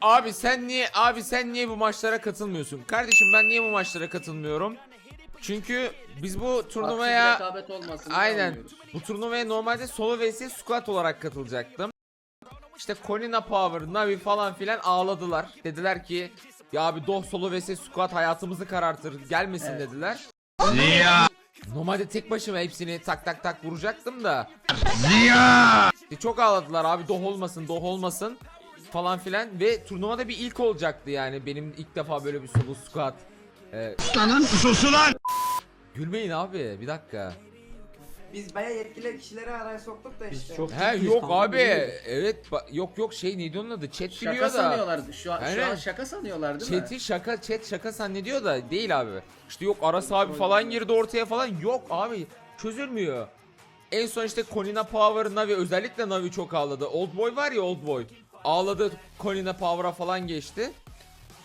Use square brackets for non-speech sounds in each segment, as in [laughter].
Abi sen niye abi sen niye bu maçlara katılmıyorsun? Kardeşim ben niye bu maçlara katılmıyorum? Çünkü biz bu turnuvaya Haksız rekabet olmasın. aynen bu turnuvaya normalde solo vs squad olarak katılacaktım. İşte Konina Power, Navi falan filan ağladılar. Dediler ki ya abi Doh solo vs squad hayatımızı karartır gelmesin Evet. dediler. Ziya! Normalde tek başıma hepsini tak tak tak vuracaktım da Ziya! e, çok ağladılar abi doh olmasın doh olmasın falan filan ve turnuvada bir ilk olacaktı yani benim ilk defa böyle bir solo squad. Ee, Lan sus ulan! gülmeyin abi bir dakika. Biz bayağı yetkili kişileri araya soktuk da işte. Biz çok He yok abi evet yok yok şey neydi onun adı chat Şaka biliyor da. sanıyorlar. Şu an, şu Aynen. an şaka sanıyorlar değil mi? Chat'i şaka chat şaka zannediyor da değil abi. İşte yok Aras abi falan girdi ortaya falan yok abi çözülmüyor. En son işte Konina Power Navi özellikle Navi çok ağladı. Old Boy var ya Old Boy. Ağladı Konina Power'a falan geçti.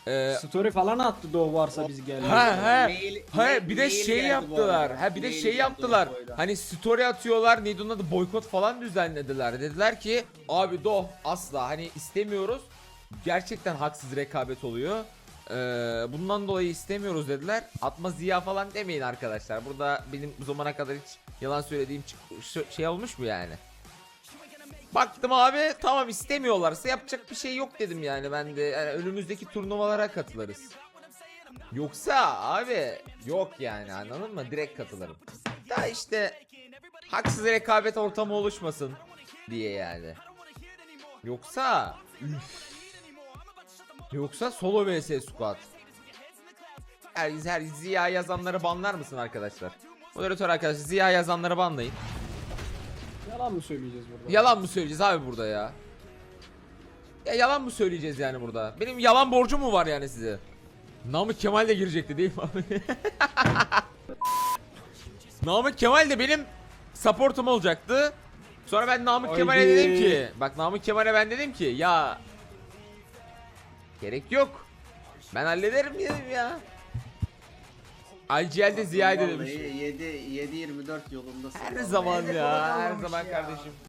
Ee, Story falan attı Doğu varsa biz gelelim. Ha ha. Mail- Ha mail- bir de mail şey geldi bu yaptılar. arada. Ha bir de Mail şey geldi yaptılar. Hani story atıyorlar. Neydi onun adı? Boykot falan düzenlediler. Dediler ki abi doh asla hani istemiyoruz. Gerçekten haksız rekabet oluyor. Ee, bundan dolayı istemiyoruz dediler. Atma ziya falan demeyin arkadaşlar. Burada benim bu zamana kadar hiç yalan söylediğim çık- şey olmuş mu yani? Baktım abi tamam istemiyorlarsa yapacak bir şey yok dedim yani ben de yani önümüzdeki turnuvalara katılırız. Yoksa abi yok yani anladın mı? Direkt katılırım. Da işte haksız rekabet ortamı oluşmasın diye yani. Yoksa üf. Yoksa solo vs squad. Her, her Ziya yazanları banlar mısın arkadaşlar? Moderatör arkadaşlar Ziya yazanları banlayın. Yalan mı söyleyeceğiz burada? Yalan mı söyleyeceğiz abi burada ya? Ya yalan mı söyleyeceğiz yani burada? Benim yalan borcum mu var yani size? Namık Kemal de girecekti değil mi abi? [laughs] Namık Kemal de benim supportum olacaktı. Sonra ben Namık Haydi. Kemal'e dedim ki bak Namık Kemal'e ben dedim ki ya gerek yok. Ben hallederim dedim ya. IGL'de Ziya'yı da demiş. Vallahi 7 7 24 yolundasın. Her vallahi. zaman ya her zaman ya. kardeşim.